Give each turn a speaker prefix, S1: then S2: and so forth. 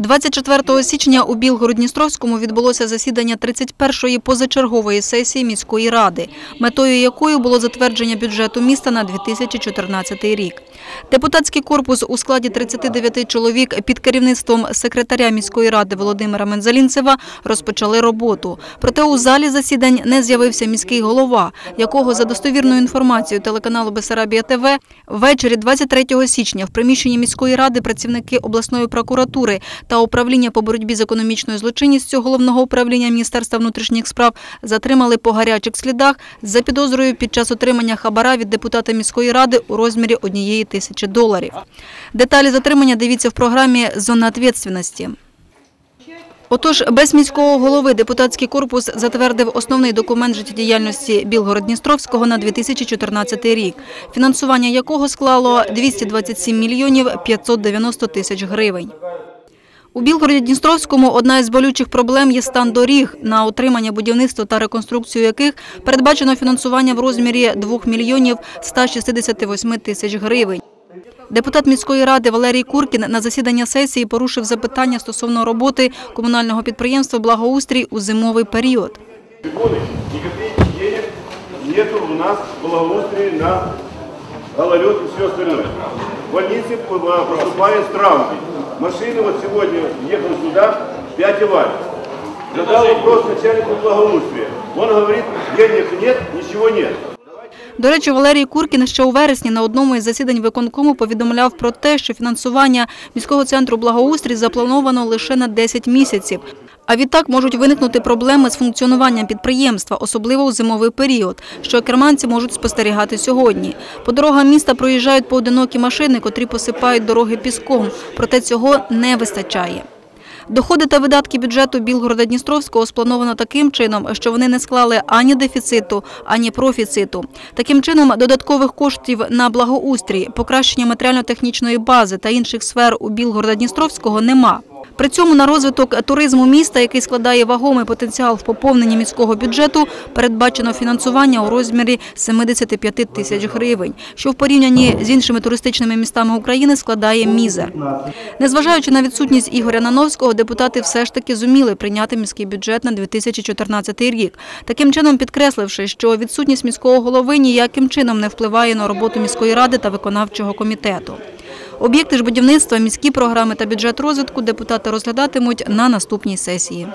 S1: 24 січня у Білгород-Дністровському відбулося засідання 31-ї позачергової сесії міської ради, метою якої було затвердження бюджету міста на 2014 рік. Депутатський корпус у складі 39 чоловік під керівництвом секретаря міської ради Володимира Мензалінцева розпочали роботу. Проте у залі засідань не з'явився міський голова, якого за достовірною інформацією телеканалу Бесарабія ТВ ввечері 23 січня в приміщенні міської ради працівники обласної прокуратури та управління по боротьбі з економічною злочинністю головного управління Міністерства внутрішніх справ затримали по гарячих слідах за підозрою під час отримання хабара від депутата міської ради у розмірі однієї тисячі доларів. Деталі затримання дивіться в програмі Зона відповідальності. Отож, без міського голови депутатський корпус затвердив основний документ життєдіяльності Білгород-Дністровського на 2014 рік, фінансування якого склало 227 мільйонів 590 тисяч гривень. У Білгороді-Дністровському одна із болючих проблем є стан доріг, на утримання будівництва та реконструкцію яких передбачено фінансування в розмірі 2 мільйонів 168 тисяч гривень. Депутат міської ради Валерій Куркін на засідання сесії порушив запитання стосовно роботи комунального підприємства «Благоустрій» у зимовий період.
S2: Нету у нас в благоустрии на гололед и все остальное. В больнице п- поступают травмы. Машины вот сегодня ехал сюда, 5 аварий. Задал вопрос начальнику благоустрия. Он говорит, денег нет, ничего нет.
S1: До речі, Валерій Куркін ще у вересні на одному із засідань виконкому повідомляв про те, що фінансування міського центру благоустрій заплановано лише на 10 місяців. А відтак можуть виникнути проблеми з функціонуванням підприємства, особливо у зимовий період, що керманці можуть спостерігати сьогодні. По дорогам міста проїжджають поодинокі машини, котрі посипають дороги піском, проте цього не вистачає. Доходи та видатки бюджету Білгорода-Дністровського сплановано таким чином, що вони не склали ані дефіциту, ані профіциту. Таким чином, додаткових коштів на благоустрій, покращення матеріально-технічної бази та інших сфер у Білгорода-Дністровського нема. При цьому на розвиток туризму міста, який складає вагомий потенціал в поповненні міського бюджету, передбачено фінансування у розмірі 75 тисяч гривень, що в порівнянні з іншими туристичними містами України складає мізер. Незважаючи на відсутність Ігоря Нановського, депутати все ж таки зуміли прийняти міський бюджет на 2014 рік. Таким чином підкресливши, що відсутність міського голови ніяким чином не впливає на роботу міської ради та виконавчого комітету. Об'єкти ж будівництва, міські програми та бюджет розвитку депутати розглядатимуть на наступній сесії.